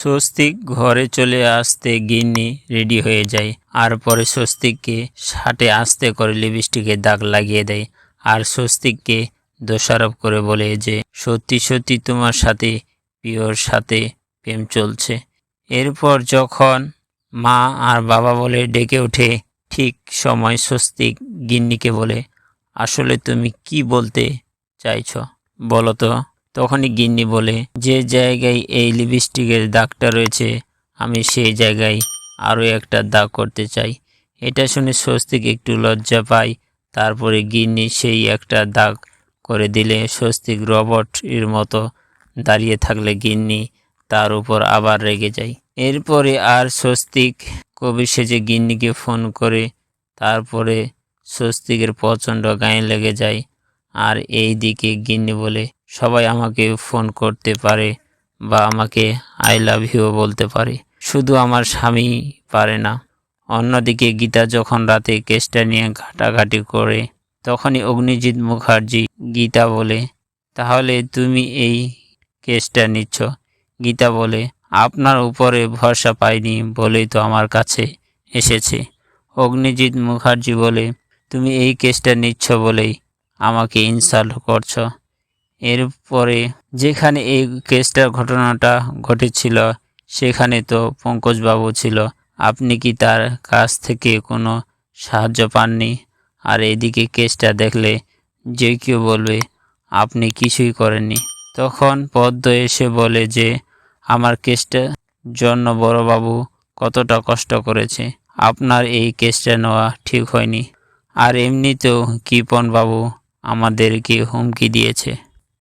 স্বস্তিক ঘরে চলে আসতে গিন্নি রেডি হয়ে যায়, আর পরে স্বস্তিককে শার্টে আস্তে করে লিপস্টিকের দাগ লাগিয়ে দেয়, আর স্বস্তিককে দোষারোপ করে বলে যে, সত্যি সত্যি তোমার সাথে প্রিয়র সাথে প্রেম চলছে। এরপর যখন মা আর বাবা বলে ডেকে ওঠে, ঠিক সময় স্বস্তিক গিন্নিকে বলে, আসলে তুমি কি বলতে চাইছ? বলো তো। তখনই গিন্নি বলে, যে জায়গায় এই লিপস্টিকের দাগটা রয়েছে, আমি সেই জায়গায় আরও একটা দাগ করতে চাই। এটা শুনে স্বস্তিক একটু লজ্জা পায়। তারপরে গিন্নি সেই একটা দাগ করে দিলে স্বস্তিক রবট এর মতো দাঁড়িয়ে থাকলে গিন্নি তার উপর আবার রেগে যায়। এরপরে আর স্বস্তিক কবি সেজে গিন্নিকে ফোন করে, তারপরে স্বস্তিকের প্রচণ্ড গায়ে লেগে যায়। আর এই দিকে গিন্নি বলে সবাই আমাকে ফোন করতে পারে বা আমাকে আই লাভ ইউ বলতে পারে। শুধু আমার স্বামী পারে না। অন্যদিকে গীতা যখন রাতে কেসটা নিয়ে ঘাটাঘাটি করে, তখনই অগ্নিজিৎ মুখার্জি, গীতা বলে, তাহলে তুমি এই কেসটা নিচ্ছ? গীতা বলে, আপনার উপরে ভরসা পাইনি বলেই তো আমার কাছে এসেছে। অগ্নিজিৎ মুখার্জি বলে, তুমি এই কেসটা নিচ্ছ বলেই আমাকে ইনসাল্ট করছ। এরপরে যেখানে এই কেসটার ঘটনাটা ঘটেছিল, সেখানে তো পঙ্কজবাবু ছিল। আপনি কি তার কাছ থেকে কোনো সাহায্য পাননি? আর এদিকে কেসটা দেখলে যে কেউ বলবে, আপনি কিছুই করেননি। তখন পদ্ম এসে বলে যে, আমার কেসটার জন্য বড়বাবু কতটা কষ্ট করেছে। আপনার এই কেসটা নেওয়া ঠিক হয়নি। আর এমনিতেও বাবু আমাদেরকে হুমকি দিয়েছে।